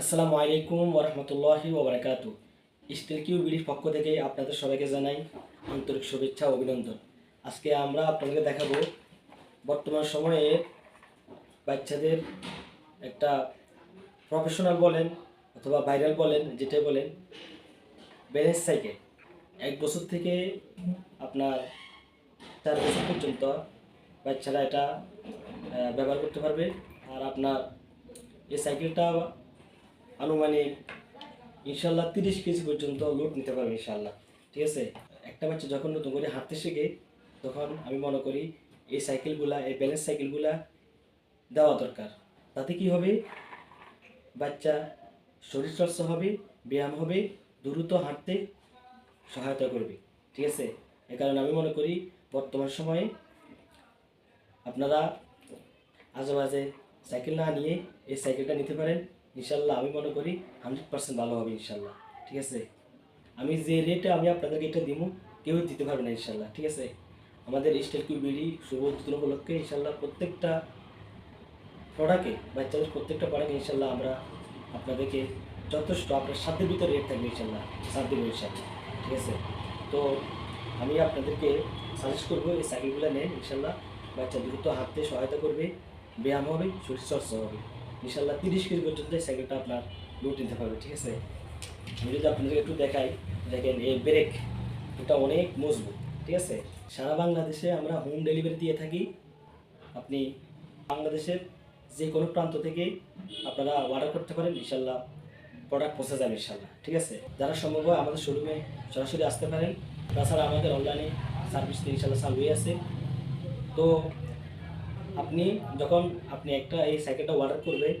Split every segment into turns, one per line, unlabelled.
আসসালামু আলাইকুম ওরহমতুল্লাহি ওবরাকাতু স্টিল কিউ বিডির পক্ষ থেকে আপনাদের সবাইকে জানাই আন্তরিক শুভেচ্ছা অভিনন্দন। আজকে আমরা আপনাদেরকে দেখাবো বর্তমান সময়ে বাচ্চাদের একটা প্রফেশনাল বলেন অথবা ভাইরাল বলেন, যেটাই বলেন ব্যালেন্স সাইকেল এক বছর থেকে আপনার চার বছর পর্যন্ত বাচ্চারা এটা ব্যবহার করতে পারবে। আর আপনার এই সাইকেলটা আনুমানিক ইনশাল্লাহ তিরিশ কেজি পর্যন্ত লোড নিতে পারবে ইনশাল্লাহ। ঠিক আছে? একটা বাচ্চা যখন নতুন করে হাঁটতে শেখে, তখন আমি মনে করি এই সাইকেলগুলা, এই ব্যালেন্স সাইকেলগুলা দেওয়া দরকার। তাতে কি হবে? বাচ্চা শরীরচর্চা হবে, ব্যায়াম হবে, দ্রুত হাঁটতে সহায়তা করবে। ঠিক আছে? এ কারণে আমি মনে করি বর্তমান সময়ে আপনারা আজে বাজে সাইকেল না নিয়ে এই সাইকেলটা নিতে পারেন। ইনশাল্লাহ আমি মনে করি হান্ড্রেড পার্সেন্ট ভালো হবে ইনশাল্লাহ, ঠিক আছে? আমি যে রেটে আমি আপনাদেরকে এটা দিব কেউ দিতে পারবে না ইনশাল্লাহ, ঠিক আছে? আমাদের স্টাইল কিউ বিডি শুভ উদ্বোধন উপলক্ষে ইনশাল্লাহ প্রত্যেকটা প্রোডাক্টে বাচ্চাদের প্রত্যেকটা প্রোডাক্টে ইনশাল্লাহ আমরা আপনাদেরকে যথেষ্ট আপনার সাধ্যের ভিতরে রেট থাকবে ইনশাল্লাহ সাত দেবো ইনশাল্লাহ, ঠিক আছে? তো আমি আপনাদেরকে সাজেস্ট করব এই সাইকেলগুলো নেন, ইনশাল্লাহ। বাচ্চা দ্রুত হাঁটতে সহায়তা করবে, ব্যায়াম হবে শরীরচর্চা হবে। ইনশাল্লাহ তিরিশ কেজি পর্যন্ত এই সাইকেলটা আপনার লোড নিতে পারবে, ঠিক আছে? আমি যদি আপনাদেরকে একটু দেখাই, দেখেন এই ব্রেক এটা অনেক মজবুত, ঠিক আছে? সারা বাংলাদেশে আমরা হোম ডেলিভারি দিয়ে থাকি। আপনি বাংলাদেশের যে কোনো প্রান্ত থেকে আপনারা অর্ডার করতে পারেন ইনশাল্লাহ প্রোডাক্ট পৌঁছে যাবে ইনশাল্লাহ ঠিক আছে? যারা সম্ভব হয় আমাদের শোরুমে সরাসরি আসতে পারেন। তাছাড়া আমাদের অনলাইনে সার্ভিস ইনশাল্লাহ চালুই আছে। তো আপনি যখন আপনি একটা এই সাইকেলটা অর্ডার করবেন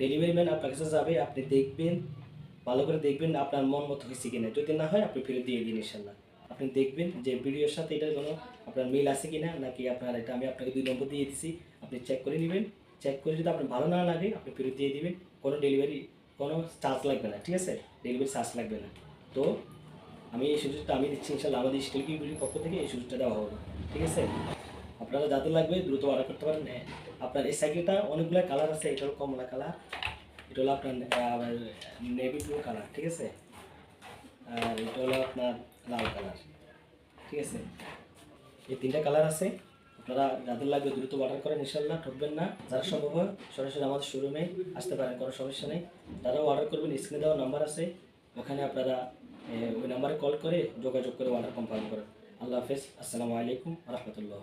ডেলিভারি ম্যান আপনার কাছে যাবে, আপনি দেখবেন, ভালো করে দেখবেন আপনার মন মতো হয়েছে কিনা। যদি না হয়, আপনি ফেরত দিয়ে দিন ইনশাল্লাহ। আপনি দেখবেন যে ভিডিওর সাথে এটার কোনো আপনার মিল আছে কিনা, নাকি আপনার এটা আমি আপনাকে দুই নম্বর দিয়ে দিছি, আপনি চেক করে নেবেন। চেক করে যদি আপনার ভালো না লাগে, আপনি ফেরত দিয়ে দিবেন। কোনো ডেলিভারি কোনো চার্জ লাগবে না, ঠিক আছে? ডেলিভারি চার্জ লাগবে না। তো আমি এই সুযোগটা আমি দিচ্ছি ইনশাল্লাহ আমাদের স্টিল কিউবিলির পক্ষ থেকে, এই সুযোগটা দেওয়া হবে। ঠিক আছে? আপনারা যাদের লাগবে দ্রুত অর্ডার করতে পারেন। আপনার এই সাইকেলটা অনেকগুলো কালার আছে, এটা হলো কমলা কালার এটা হলো আপনার নেভি ব্লু কালার ঠিক আছে? আর এটা হলো আপনার লাল কালার ঠিক আছে? এই তিনটা কালার আছে, আপনারা যাদের লাগবে দ্রুত অর্ডার করেন ইনশাল্লাহ ঠকবেন না। যারা সম্ভব হয়, সরাসরি আমাদের শোরুমে আসতে পারেন, কোনো সমস্যা নেই। তারাও অর্ডার করবেন স্ক্রিনে দেওয়া নাম্বার আছে, ওখানে আপনারা ওই নাম্বারে কল করে যোগাযোগ করে অর্ডার কনফার্ম করেন। আল্লাহ হাফেজ, আসসালামু আলাইকুম রহমতুল্লাহ।